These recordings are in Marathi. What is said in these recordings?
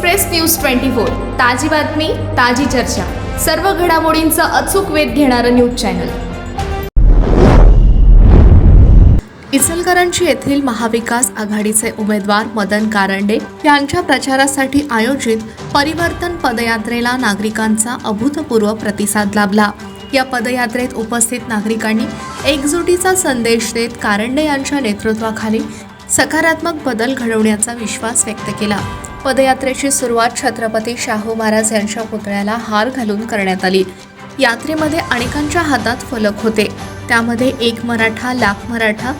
एक्सप्रेस न्यूज ट्वेंटी फोर ताजी बातमी ताजी चर्चा. सर्व घडामोडींचा अचूक वेध घेणारं न्यूज चॅनल. इचलकरंजी येथील महाविकास आघाडीचे उमेदवार मदन कारंडे यांच्या प्रचारासाठी आयोजित परिवर्तन पदयात्रेला नागरिकांचा अभूतपूर्व प्रतिसाद लाभला. या पदयात्रेत उपस्थित नागरिकांनी एकजुटीचा संदेश देत कारंडे यांच्या नेतृत्वाखाली सकारात्मक बदल घडवण्याचा विश्वास व्यक्त केला. पदयात्रेची सुरुवात छत्रपती शाहू महाराज यांच्या पुतळ्याला हार घालून करण्यात आली. यात्रेमध्ये अनेकांच्या हातात फलक होते. त्यामध्ये एक मराठा लाख मराठा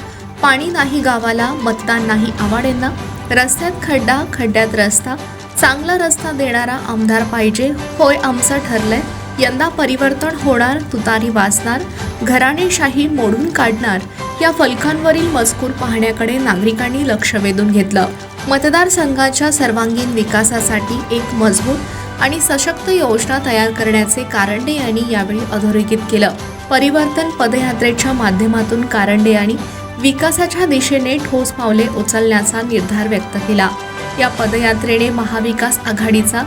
पाणी नाही गावाला मतदान नाही आवाडेंना रस्त्यात खड्डा खड्ड्यात रस्ता चांगला रस्ता देणारा आमदार पाहिजे होय आमचं ठरलंय यंदा परिवर्तन होणार तुतारी वाचणार घराणेशाही मोडून काढणार या फलकांवरील मजकूर पाहण्याकडे नागरिकांनी लक्ष वेधून घेतलं. मतदारसंघाच्या सर्वांगीण विकासासाठी एक मजबूत आणि सशक्त योजना तयार करण्याचे कारंडे यांनी यावेळी अधोरेखित केलं. परिवर्तन पदयात्रेच्या माध्यमातून कारंडे यांनी विकासाच्या दिशेने ठोस पावले उचलण्याचा निर्धार व्यक्त केला. या पदयात्रेने महाविकास आघाडीचा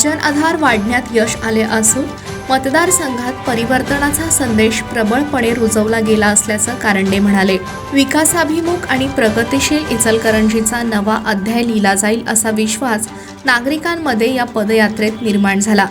जनआधार वाढण्यात यश आले असून मतदारसंघात परिवर्तनाचा संदेश प्रबळपणे रुजवला गेला असल्याचं कारंडे म्हणाले. विकासाभिमुख आणि प्रगतिशील इचलकरंजीचा नवा अध्याय लिहिला जाईल असा विश्वास नागरिकांमध्ये या पदयात्रेत निर्माण झाला.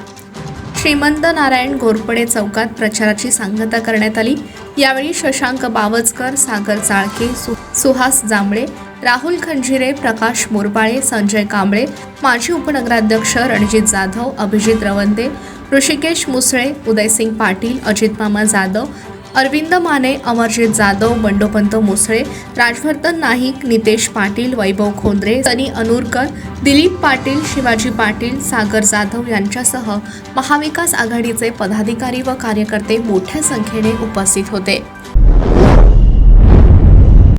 श्रीमंत नारायण घोरपडे चौकात प्रचाराची सांगता करण्यात आली. यावेळी शशांक बावचकर सागर चाळके सु सुहास जांभळे राहुल खंजिरे प्रकाश मोरपाळे संजय कांबळे माजी उपनगराध्यक्ष रणजित जाधव अभिजित रवंदे ऋषिकेश मुसळे उदयसिंग पाटील अजित मामा जाधव अरविंद माने अमरजित जाधव बंडोपंत मुसळे राजवर्धन नाईक नितेश पाटील वैभव खोंद्रे सनी अनूरकर दिलीप पाटील शिवाजी पाटील सागर जाधव यांच्यासह महाविकास आघाडीचे पदाधिकारी व कार्यकर्ते मोठ्या संख्येने उपस्थित होते.